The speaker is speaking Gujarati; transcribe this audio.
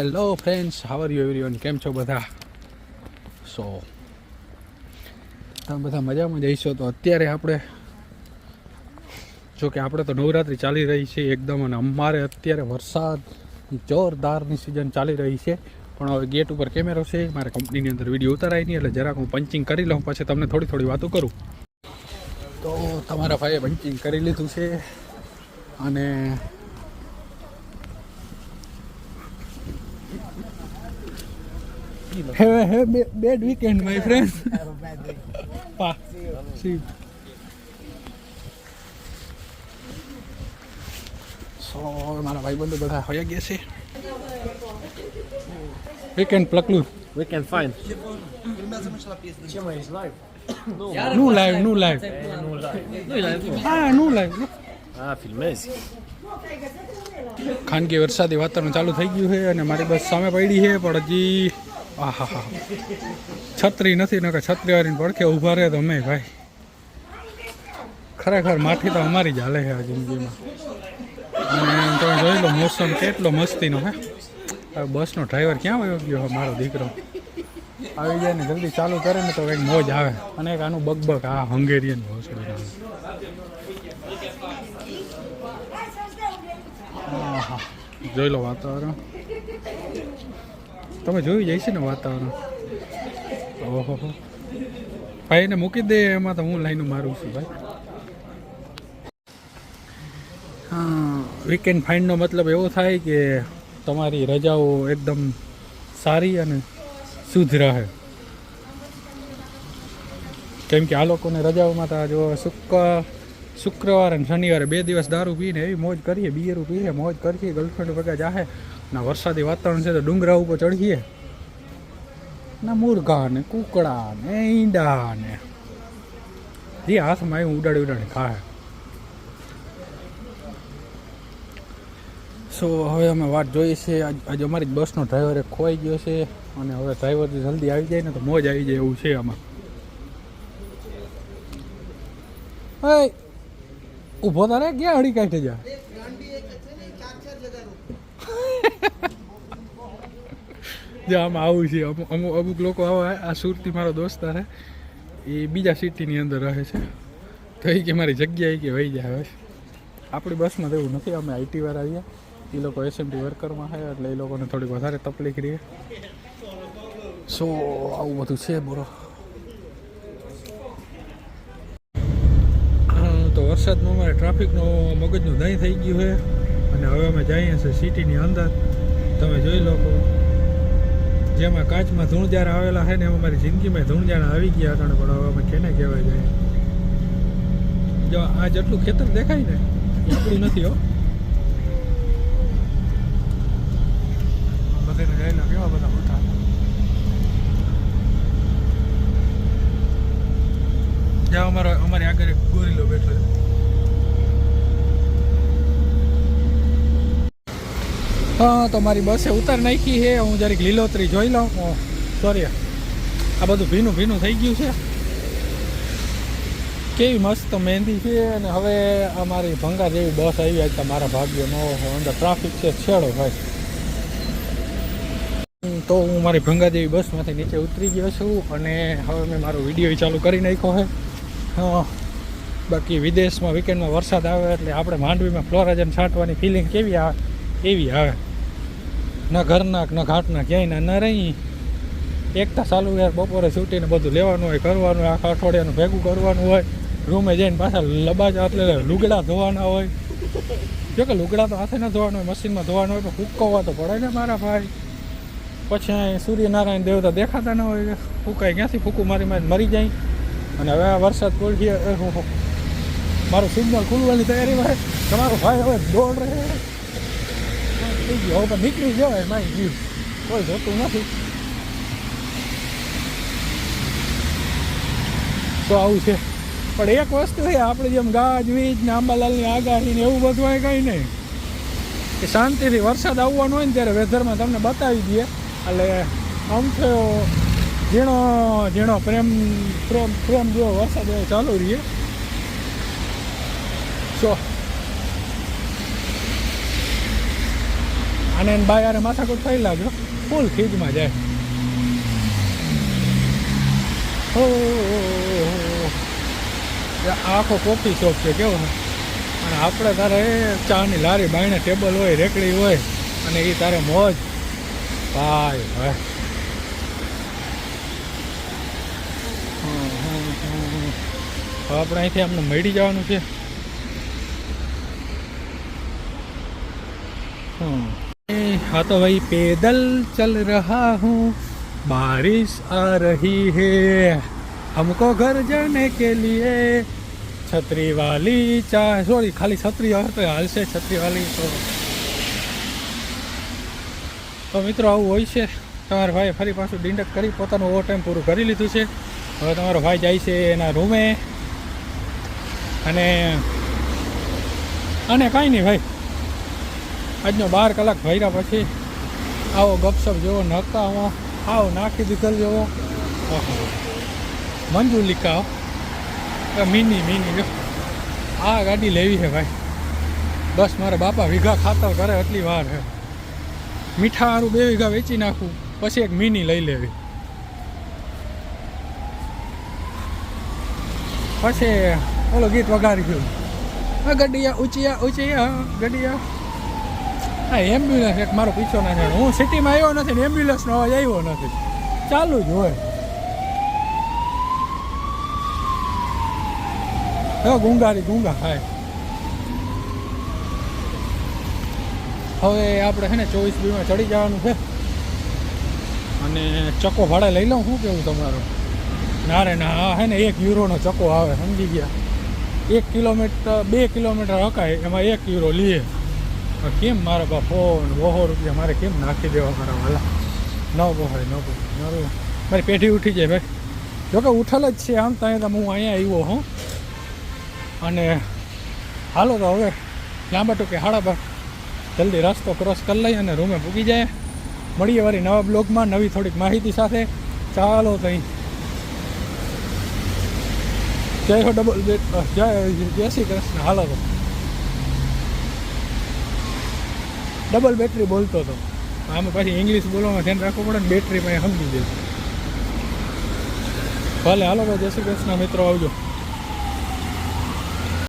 Hello friends how are you everyone કેમ છો બધા? સો તમે બધા મજામાં જઈશો તો અત્યારે આપણે જો કે આપણે તો નવરાત્રિ ચાલી રહી છે એકદમ, અને અમારે અત્યારે વરસાદ જોરદારની સિઝન ચાલી રહી છે. પણ હવે ગેટ ઉપર કેમેરો છે. મારે કંપનીની અંદર વીડિયો ઉતારાય નહીં, એટલે જરાક હું પંચિંગ કરી લઉં, પછી તમને થોડી થોડી વાતો કરું. તો તમારા ભાઈએ પંચિંગ કરી લીધું છે. અને Have a have a bad weekend, my friend. Pa. See. So, મારા ભાઈબંધો બધા હોયા ગયા છે વીકેન્ડ પ્લકલું વી can ફાઇનનું લાઈવનું લાઈવ હા નું લાઈવ હા filmezi. ખાનગી વરસાદી વાતાવરણ ચાલુ થઈ ગયું છે અને મારી બસ સામે પડી છે પણ હજી આહા હા છત્રી નથી, નકર છત્રી વાળીને પડખે ઊભા રહે તો અમે ભાઈ. ખરેખર માઠી તો અમારી જ હાલે છે આ જિંદગીમાં. અને તમે જોઈ લો મોસમ કેટલો મસ્તીનો હે. હવે બસનો ડ્રાઈવર ક્યાં વયો ગયો મારો દીકરો? આવી જાય ને જલ્દી ચાલુ કરે ને તો કંઈક મોજ આવે. અને એક આનું બગબગ આ હંગેરિયન ભોસડું હા જોઈ લો વાતાવરણ. તમે જોઈ છે ને વાતાવરણ? ઓહો. ભાઈ, એને મૂકી દે, એમાં તો હું લાઈન મારું છું, ભાઈ. વીકેન્ડ ફાઇન્ડનો મતલબ એવો થાય કે તમારી રજાઓ એકદમ સારી અને શુદ્ધ રહે. કેમ કે આ લોકોને રજાઓમાં તો જો શુક્ર, શુક્રવાર અને શનિવારે બે દિવસ દારૂ પીને એવી મોજ કરીએ બિયરું પીએ, મોજ કરીએ, ગર્લફ્રેન્ડ વગર જાહે. ના, વરસાદી વાતાવરણ છે તો ડુંગરા ઉપર ચડીએ. ના, મુરઘા ને કુકડા ને ઈંડા ને. જે હાથમાં એવું ઉડાડી ઉડાડી ખાય. સો હવે અમે વાત જોઈએ છીએ આજે અમારી બસનો ડ્રાઈવર એક ખોવાઈ ગયો છે અને હવે ડ્રાઈવર જલ્દી આવી જાય ને તો મોજ આવી જાય એવું છે આમાં. ઊભો તારે ક્યાં હળી કાઢી જા? જે આમાં આવું છે, અમુક અમુક અમુક લોકો આવા આ સુરતી મારો દોસ્તાર છે એ બીજા સિટીની અંદર રહે છે. તો એ કે મારી જગ્યાએ કે વહી જાય આપણી બસમાં તો એવું નથી, અમે આઈટી વાળા આવીએ એ લોકો એસએમટી વર્કરમાં છે એટલે એ લોકોને થોડીક વધારે તકલીફ રહે. સો, આવું બધું છે બોલો. તો વરસાદમાં અમારે ટ્રાફિકનો મગજનું દહીં થઈ ગયું છે. અને હવે અમે જઈએ છીએ સિટીની અંદર. તમે જોઈ લો જેમાં કાચમાં ધૂણજાર આવેલા છે ને એમાં મારી જિંદગીમાં ધૂણજાર આવી ગયા હતા પણ હવે અમે કેને કહેવાય જાય. જો આ જેટલું ખેતર દેખાય ને, એ આપણું નથી હો. બધાને જાયલા કેવા બધા મોટા જ્યાં અમારો અમારી આગળ એક ગોરીલો બેઠો છે. હા, તો મારી બસે ઉતાર નાખી છે. હું જરીક લીલોતરી જોઈ લઉં. સોરી આ બધું ભીનું ભીનું થઈ ગયું છે. કેવી મસ્ત મહેંદી છે. અને હવે અમારી ભંગા જેવી બસ આવી હતી મારા ભાગ્યનો અંદર ટ્રાફિક છે, છેડો ભાઈ. તો હું મારી ભંગા જેવી બસમાંથી નીચે ઉતરી ગયો છું. અને હવે મેં મારો વીડિયો ચાલુ કરી નાખ્યો છે. હા, બાકી વિદેશમાં વીકેન્ડમાં વરસાદ આવે એટલે આપણે માંડવીમાં ફ્લોરાજન છાંટવાની ફિલિંગ કેવી આવે એવી આવે? ન ઘરના ન ઘાટના ક્યાંય ના રહી એકતા ચાલુ યાર બપોરે છૂટીને બધું લેવાનું હોય, કરવાનું હોય, આખા અઠવાડિયાનું ભેગું કરવાનું હોય. રૂમે જઈને પાછા લબાજા એટલે લુગડા ધોવાના હોય. જો કે લુગડા તો હાથે ના ધોવાના હોય, મશીનમાં ધોવાના હોય, પણ ફૂકવવા તો પડે ને મારા ભાઈ. પછી અહીં સૂર્યનારાયણ દેવતા દેખાતા ન હોય. ફૂંકાય ક્યાંથી ફૂંકું? મારી મારી મરી જાય. અને હવે આ વરસાદ પડી મારું સિગ્નલ ખુલવાની તૈયારી હોય. તમારો ભાઈ હવે દોડ રહે થઈ ગયો હવે નીકળી જવાય મારી જીવ કોઈ જોતું નથી તો આવું છે પણ એક વસ્તુ છે આપણે જેમ ગાજ વીજ ને આંબાલાલની આગાહી ને એવું બધું હોય કંઈ નહીં કે શાંતિથી વરસાદ આવવાનો હોય ને ત્યારે વેધરમાં તમને બતાવી દઈએ એટલે આમ થયો ઝીણો ઝીણો પ્રેમ પ્રેમ પ્રેમ જેવો વરસાદ ચાલુ રહીએ સો અને એને બાય આરે માથાકૂટ થઈ લાગ્યો ફૂલ ખીજમાં જાય. હો આખો કોફી શોપ છે, કેવો અને આપણે તારે ચાની લારી બાયણે ટેબલ હોય, રેકડી હોય, અને એ તારે મોજ. ભાઈ ભાઈ. આપણે અહીંથી આપણે મળી જવાનું છે. હમ. हाँ तो भाई पैदल चल रहा हूँ बारिश आ रही है हमको घर जाने के लिए छतरी वाली चाय सॉरी खाली छतरी और तो हाल से छतरी वाली તો તો મિત્રો આવું હોય છે તમારા ભાઈએ ફરી પાછું ડિંડક કરી પોતાનું ઓવર ટાઈમ પૂરું કરી લીધું છે હવે તમારો ભાઈ જાય છે એના રૂમે અને અને કાંઈ નહીં ભાઈ આજનો બાર કલાક ભર્યા પછી આવો ગપસપ જેવો નકામાં આવો નાખી દીકલ જેવો. મંજુલિકા. મિની મિની, જો. આ ગાડી લેવી છે ભાઈ. બસ મારે બાપા વીઘા ખાતર કરે એટલી વાર છે. મીઠા વાળું બે વીઘા વેચી નાખું, પછી એક મિની લઈ લેવી. પછી ઓલો ગીત વગાડી ગયું ગડિયા ઊંચિયા ઊંચિયા ગડિયા હા એમ્બ્યુલન્સ એક મારો પીછો ના હું સિટીમાં આવ્યો નથી ને એમ્બ્યુલન્સનો અવાજ આવ્યો નથી. ચાલુ જ હોય. હવે ગુંગારી, ગુંગા ખાય હવે આપણે છે ને ચોવીસ બીમાં ચડી જવાનું છે. અને ચકો ભાડે લઈ લઉં, શું કેવું તમારું? ના રે, ના, આ હે ને એક યુરોનો ચકો આવે, સમજી ગયા. એક કિલોમીટર, બે કિલોમીટર હકાય, એમાં એક યુરો લઈએ કેમ મારા બાપો બહો રૂપિયા મારે કેમ નાખી દેવા મારા વાલા? ન પોહાય ન પોહાય મારું મારી પેઢી ઉઠી જાય ભાઈ. જોકે ઉઠેલ જ છે આમ ત્યાં હું અહીંયા આવ્યો હું. અને હાલો તો હવે લાંબા ટૂંકે હાડા બાર. જલ્દી રસ્તો ક્રોસ કરી લઈ અને રૂમે પૂગી જાય. મળીએ વારી નવા બ્લોગમાં નવી થોડીક માહિતી સાથે. ચાલો તઈ જય હો ડબલ જય જય શ્રી કૃષ્ણ. હાલો તો. ડબલ બેટરી બોલતો હતો. આમાં પાછી ઇંગ્લિશ બોલવામાં ધ્યાન રાખવું પડે ને બેટરી પણ સમજી જશે ભલે, હાલો ભાઈ, જય શ્રી કૃષ્ણ, મિત્રો, આવજો.